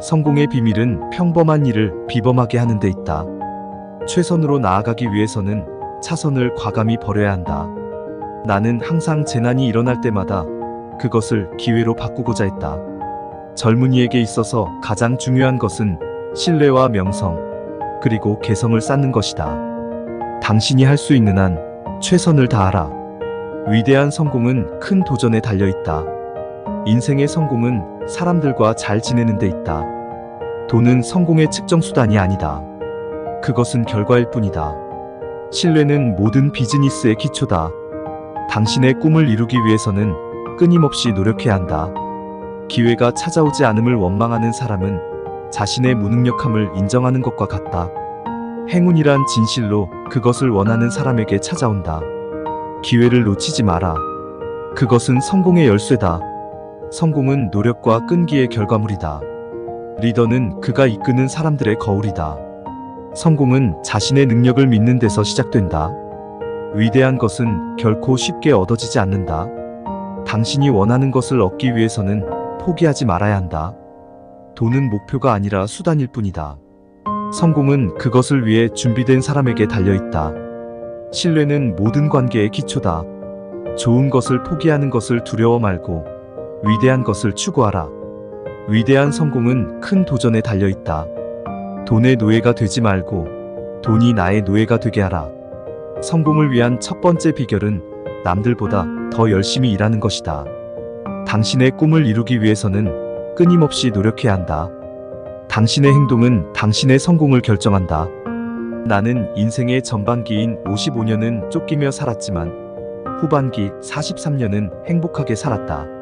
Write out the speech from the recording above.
성공의 비밀은 평범한 일을 비범하게 하는 데 있다. 최선으로 나아가기 위해서는 차선을 과감히 버려야 한다. 나는 항상 재난이 일어날 때마다 그것을 기회로 바꾸고자 했다. 젊은이에게 있어서 가장 중요한 것은 신뢰와 명성, 그리고 개성을 쌓는 것이다. 당신이 할 수 있는 한 최선을 다하라. 위대한 성공은 큰 도전에 달려 있다. 인생의 성공은 사람들과 잘 지내는 데 있다. 돈은 성공의 측정 수단이 아니다. 그것은 결과일 뿐이다. 신뢰는 모든 비즈니스의 기초다. 당신의 꿈을 이루기 위해서는 끊임없이 노력해야 한다. 기회가 찾아오지 않음을 원망하는 사람은 자신의 무능력함을 인정하는 것과 같다. 행운이란 진실로 그것을 원하는 사람에게 찾아온다. 기회를 놓치지 마라. 그것은 성공의 열쇠다. 성공은 노력과 끈기의 결과물이다. 리더는 그가 이끄는 사람들의 거울이다. 성공은 자신의 능력을 믿는 데서 시작된다. 위대한 것은 결코 쉽게 얻어지지 않는다. 당신이 원하는 것을 얻기 위해서는 포기하지 말아야 한다. 돈은 목표가 아니라 수단일 뿐이다. 성공은 그것을 위해 준비된 사람에게 달려 있다. 신뢰는 모든 관계의 기초다. 좋은 것을 포기하는 것을 두려워 말고 위대한 것을 추구하라. 위대한 성공은 큰 도전에 달려 있다. 돈의 노예가 되지 말고 돈이 나의 노예가 되게 하라. 성공을 위한 첫 번째 비결은 남들보다 더 열심히 일하는 것이다. 당신의 꿈을 이루기 위해서는 끊임없이 노력해야 한다. 당신의 행동은 당신의 성공을 결정한다. 나는 인생의 전반기인 55년은 쫓기며 살았지만 후반기 43년은 행복하게 살았다.